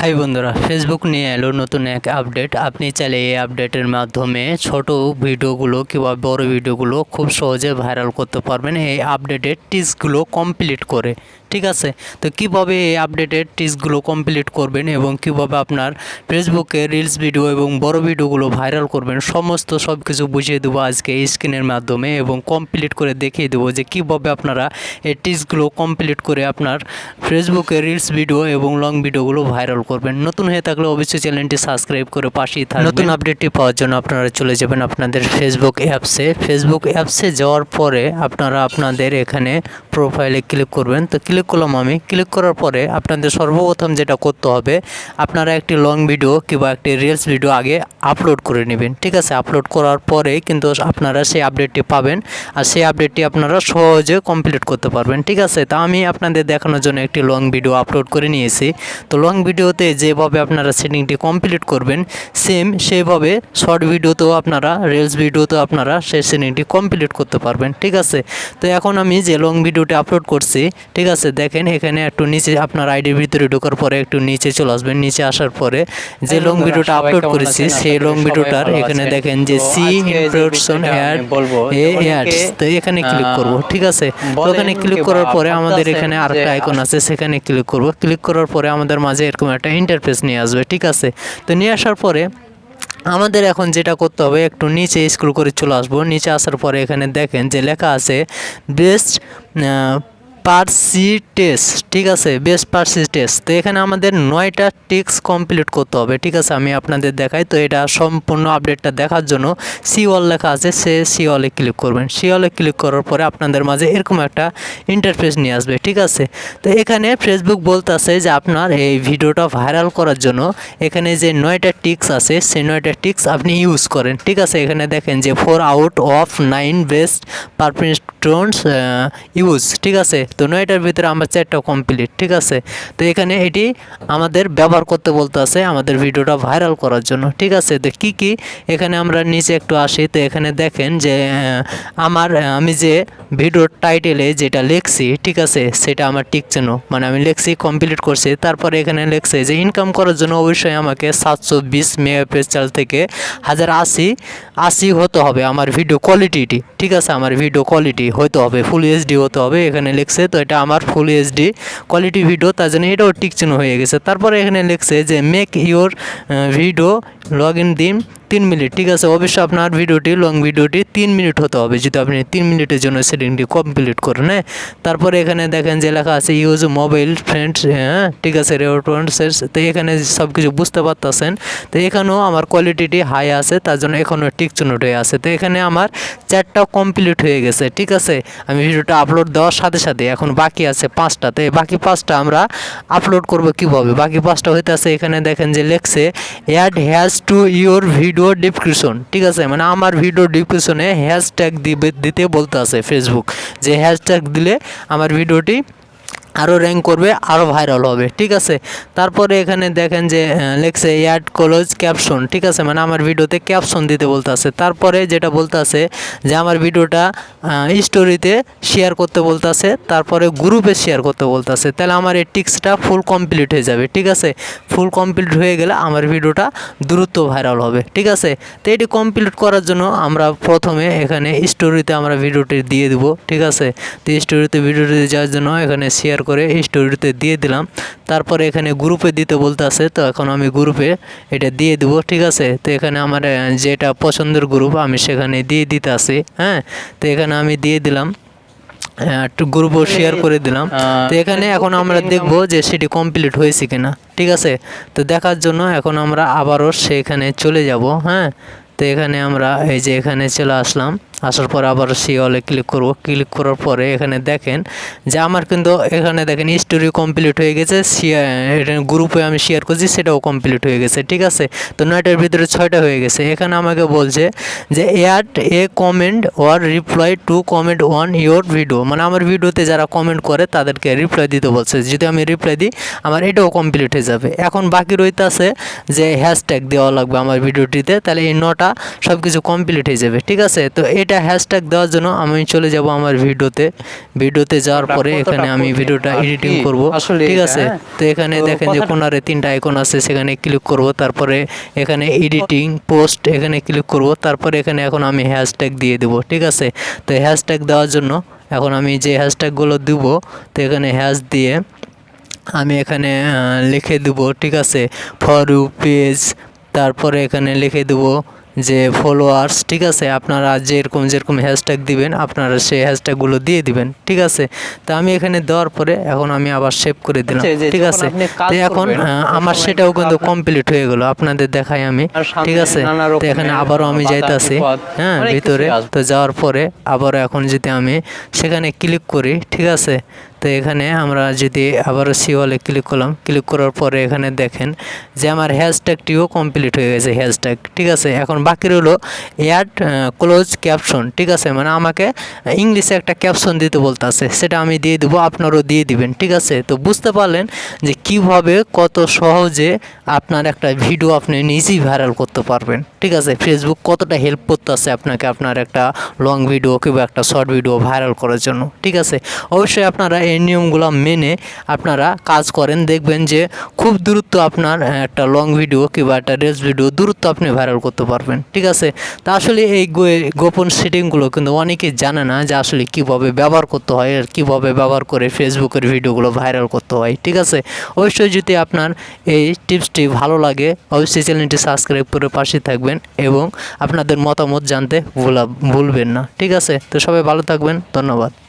High বন্ধুরা Facebook নিয়ে এলো নতুন এক আপডেট আপনি চাইলে এই আপডেটের মাধ্যমে ছোট ভিডিওগুলো কিংবা বড় ভিডিওগুলো খুব সহজে ভাইরাল করতে পারবেন। এই আপডেটের টিপসগুলো কমপ্লিট করে। ঠিক আছে? তো কীভাবে এই আপডেটের টিপসগুলো কমপ্লিট করবেন এবং কীভাবে আপনার ফেসবুকে রিলস ভিডিও এবং বড় ভিডিওগুলো ভাইরাল করবেন, সমস্ত সব কিছু বুঝিয়ে দেবো আজকে এই স্ক্রিনের মাধ্যমে এবং কমপ্লিট করে দেখিয়ে দেবো যে কীভাবে আপনারা এই টিপসগুলো কমপ্লিট করে আপনার ফেসবুকে রিলস ভিডিও এবং লং ভিডিওগুলো ভাইরাল করবেন। নতুন হয়ে থাকলে অবশ্যই চ্যানেলটি সাবস্ক্রাইব করে পাশেই থাকবেন। নতুন আপডেটটি পাওয়ার জন্য আপনারা চলে যাবেন আপনাদের ফেসবুক অ্যাপসে ফেসবুক অ্যাপসে যাওয়ার পরে আপনারা আপনাদের এখানে প্রোফাইলে ক্লিক করবেন। তো ক্লিক করলাম আমি। ক্লিক করার পরে আপনাদের সর্বপ্রথম যেটা করতে হবে, আপনারা একটি লং ভিডিও কিংবা একটি রিলস ভিডিও আগে আপলোড করে নেবেন। ঠিক আছে? আপলোড করার পরে কিন্তু আপনারা সেই আপডেটটি পাবেন আর সেই আপডেটটি আপনারা সহজে কমপ্লিট করতে পারবেন। ঠিক আছে? তা আমি আপনাদের দেখানোর জন্য একটি লং ভিডিও আপলোড করে নিয়েছি। তো লং ভিডিওতে যেভাবে আপনারা সেটিংটি কমপ্লিট করবেন সেম সেইভাবে শর্ট ভিডিওতেও আপনারা রিলস ভিডিওতেও আপনারা সেই সেটিংটি কমপ্লিট করতে পারবেন। ঠিক আছে? তো এখন আমি যে লং ভিডিওটি আপলোড করছি, ঠিক আছে? দেখেন এখানে একটু নিচে আপনার আইডির ভিতরে ঢোকার পরে একটু নিচে চলে আসবেন। নিচে আসার পরে যে লং ভিডিওটা আপলোড করেছি সেই লং ভিডিওটার এখানে দেখেন যে সি ইনপ্রোডাকশন অ্যাড এ অ্যাডস তো এখানে ক্লিক করব ঠিক আছে? তো এখানে ক্লিক করার পরে আমাদের এখানে আরেকটা আইকন আছে সেখানে ক্লিক করব। ক্লিক করার পরে আমাদের মাঝে এরকম একটা ইন্টারফেস নিয়ে আসবে ঠিক আছে? তো নিয়ে আসার পরে আমাদের এখন যেটা করতে হবে একটু নিচে স্ক্রল করে চলে আসব। নিচে আসার পরে এখানে দেখেন যে লেখা আছে বেস্ট পার্সিটেস ঠিক আছে? বেস্ট পার্সিটেস তো এখানে আমাদের নয়টা টিক্স কমপ্লিট করতে হবে, ঠিক আছে? আমি আপনাদের দেখাই। তো এটা সম্পূর্ণ আপডেটটা দেখার জন্য সি ওয়াল লেখা আছে, সে সি ওয়ালে ক্লিক করবেন। সি ওয়ালে ক্লিক করার পরে আপনাদের মাঝে এরকম একটা ইন্টারফেস নিয়ে আসবে, ঠিক আছে? তো এখানে ফেসবুক বলতেছে যে আপনার এই ভিডিওটা ভাইরাল করার জন্য এখানে যে নয়টা টিক্স আছে, সেই নয়টা টিক্স আপনি ইউজ করেন, ঠিক আছে? এখানে দেখেন যে four out of nine best পারফেক্টন্স use ঠিক আছে? তো নয়টার ভিতরে আমার চারটা কমপ্লিট ঠিক আছে? তো এখানে এটি আমাদের ব্যবহার করতে বলতে আছে আমাদের ভিডিওটা ভাইরাল করার জন্য, ঠিক আছে? তো কী কী? এখানে আমরা নিচে একটু আসি, তো এখানে দেখেন যে আমার আমি যে ভিডিওর টাইটেলে যেটা লিখছি, ঠিক আছে? সেটা আমার টিকছে না মানে আমি লিখছি কমপ্লিট করছি। তারপরে এখানে লিখছে যে ইনকাম করার জন্য অবশ্যই আমাকে সাতশো বিশ মেগাপিক্সেল থেকে হাজার আশি আশি হতে হবে আমার ভিডিও কোয়ালিটিটি ঠিক আছে? আমার ভিডিও কোয়ালিটি হতে হবে ফুল এইচডি হতে হবে। এখানে লিখছে তো এটা আমার ফুল এইচডি কোয়ালিটি ভিডিও তার জন্য এটাও টিকচিহ্ন হয়ে গেছে। তারপরে এখানে লিখছে যে make your video log in দিন তিন মিনিট, ঠিক আছে? অবশ্যই আপনার ভিডিওটি লং ভিডিওটি তিন মিনিট হতে হবে। যদি আপনি তিন মিনিটের জন্য সেটিংটি কমপ্লিট করেন হ্যাঁ? তারপরে এখানে দেখেন যে লেখা আছে ইউজ মোবাইল ফ্রেন্ডস হ্যাঁ? ঠিক আছে রেফারেন্সেস তো এখানে সব কিছু বুঝতে পারতেছেন। তো এখানেও আমার কোয়ালিটিটি হাই আছে, তার জন্য এখনও টিক চিহ্নটাই আছে। তো এখানে আমার চারটা কমপ্লিট হয়ে গেছে, ঠিক আছে? আমি ভিডিওটা আপলোড দেওয়ার সাথে সাথে এখন বাকি আছে পাঁচটা। তো এই বাকি পাঁচটা আমরা আপলোড করব কীভাবে? বাকি পাঁচটা হইতে আছে এখানে দেখেন যে লেখছে add has to your video description ঠিক আছে? মানে আমার ভিডিও ডিসক্রিপশনে হ্যাশট্যাগ দিবে দিতে বলতে আছে ফেসবুক যে হ্যাশট্যাগ দিলে আমার ভিডিওটি আরও র্যাঙ্ক করবে আরও ভাইরাল হবে, ঠিক আছে? তারপরে এখানে দেখেন যে লেখছে অ্যাড ক্লোজ ক্যাপশন ঠিক আছে? মানে আমার ভিডিওতে ক্যাপশন দিতে বলতে আছে তারপরে যেটা বলতে আছে যে, আমার ভিডিওটা স্টোরিতে শেয়ার করতে বলতে আছে তারপরে গ্রুপে শেয়ার করতে বলতে আছে তাহলে আমার এই টিক্সটা ফুল কমপ্লিট হয়ে যাবে, ঠিক আছে? ফুল কমপ্লিট হয়ে গেলে আমার ভিডিওটা দ্রুত ভাইরাল হবে, ঠিক আছে? তো এটি কমপ্লিট করার জন্য আমরা প্রথমে এখানে স্টোরিতে আমরা ভিডিওটি দিয়ে দিব, ঠিক আছে? তো স্টোরিতে ভিডিওটি যাওয়ার জন্য এখানে শেয়ার করে স্টোরিতে দিয়ে দিলাম। তারপরে এখানে গ্রুপে দিতে বলতে আছে তো এখন আমি গ্রুপে এটা দিয়ে দেবো ঠিক আছে? তো এখানে আমার যেটা পছন্দের গ্রুপ আমি সেখানে দিয়ে দিতে আসি হ্যাঁ? তো এখানে আমি দিয়ে দিলাম একটু গ্রুপও শেয়ার করে দিলাম। তো এখানে এখন আমরা দেখব যে সেটি কমপ্লিট হয়েছে কিনা ঠিক আছে? তো দেখার জন্য এখন আমরা আবারও সেখানে চলে যাব হ্যাঁ? তো এখানে আমরা এই যে এখানে চলে আসলাম। আসার পর আবার সি অলে ক্লিক করব। ক্লিক করার পরে এখানে দেখেন যে আমার কিন্তু এখানে দেখেন স্টোরি কমপ্লিট হয়ে গেছে। গ্রুপে আমি শেয়ার করছি, সেটাও কমপ্লিট হয়ে গেছে, ঠিক আছে? তো নয়টার ভিতরে ছয়টা হয়ে গেছে। এখানে আমাকে বলছে যে add a comment or reply to comment on your video মানে আমার ভিডিওতে যারা কমেন্ট করে, তাদেরকে রিপ্লাই দিতে বলছে। যদি আমি রিপ্লাই দিই, আমার এটাও কমপ্লিট হয়ে যাবে। এখন বাকি রইতে আছে যে হ্যাশট্যাগ দেওয়া লাগবে আমার ভিডিওটিতে তাহলে এই নটা সব কিছু কমপ্লিট হয়ে যাবে, ঠিক আছে? তো এটা হ্যাশট্যাগ দেওয়ার জন্য আমি চলে যাব আমার ভিডিওতে। ভিডিওতে যাওয়ার পরে এখানে আমি ভিডিওটা এডিটিং? করব। ঠিক আছে? হ্যাঁ। তো এখানে দেখেন যে কোনারে তিনটা আইকন আছে সেখানে ক্লিক করব। তারপরে এখানে এডিটিং পোস্ট এখানে ক্লিক করব। তারপরে এখানে এখন আমি হ্যাশট্যাগ দিয়ে দেব। ঠিক আছে? তো হ্যাশট্যাগ দেওয়ার জন্য এখন আমি যে হ্যাশট্যাগুলো দিব তো এখানে হ্যাশ দিয়ে আমি এখানে লিখে দেবো। ঠিক আছে? ফর ইউ পেজ তারপরে এখানে লিখে দেবো যে ফলোয়ার্স ঠিক আছে? আপনারা যেরকম যেরকম হ্যাশট্যাগ দিবেন আপনারা সেই হ্যাশট্যাগুলো দিয়ে দিবেন ঠিক আছে? তো আমি এখানে দেওয়ার পরে এখন আমি আবার সেভ করে দিলাম আচ্ছা, ঠিক আছে? তো এখন করবেন, আমার সেটাও কিন্তু কমপ্লিট হয়ে গেল আপনাদের দেখাই আমি ঠিক আছে? তো এখানে আবারও আমি যাইতাছি হ্যাঁ ভিতরে। তো যাওয়ার পরে আবারও এখন যদি আমি সেখানে ক্লিক করি ঠিক আছে? তো এখানে আমরা যদি আবারও সিওয়ালে ক্লিক করলাম ক্লিক করার পরে এখানে দেখেন যে আমার হ্যাশট্যাগটিও কমপ্লিট হয়ে গেছে হ্যাশট্যাগ ঠিক আছে? এখন বাকি রইল অ্যাড ক্লোজ ক্যাপশন ঠিক আছে? মানে আমাকে ইংলিশে একটা ক্যাপশন দিতে বলতেছে, সেটা আমি দিয়ে দেবো, আপনারও দিয়ে দিবেন, ঠিক আছে? তো বুঝতে পারলেন যে কীভাবে কত সহজে আপনার একটা ভিডিও আপনি নিজেই ভাইরাল করতে পারবেন, ঠিক আছে? ফেসবুক কতটা হেল্প করতেছে আপনাকে আপনার একটা লং ভিডিও কিংবা একটা শর্ট ভিডিও ভাইরাল করার জন্য, ঠিক আছে? অবশ্যই আপনারা এই নিয়মগুলো মেনে আপনারা কাজ করেন। দেখবেন যে খুব দ্রুত আপনার একটা লং ভিডিও কিংবা একটা রিলস ভিডিও দ্রুত আপনি ভাইরাল করতে পারবেন। ঠিক আছে? তা আসলে এই গোপন সেটিংগুলো কিন্তু অনেকেই জানে না যে আসলে কীভাবে ব্যবহার করতে হয় আর কীভাবে ব্যবহার করে ফেসবুকের ভিডিওগুলো ভাইরাল করতে হয়। ঠিক আছে? অবশ্যই যদি আপনার এই টিপসটি ভালো লাগে, অবশ্যই চ্যানেলটি সাবস্ক্রাইব করে পাশে থাকবেন এবং আপনাদের মতামত জানতে ভুলা, ভুলবেন না। ঠিক আছে? তো সবাই ভালো থাকবেন। ধন্যবাদ।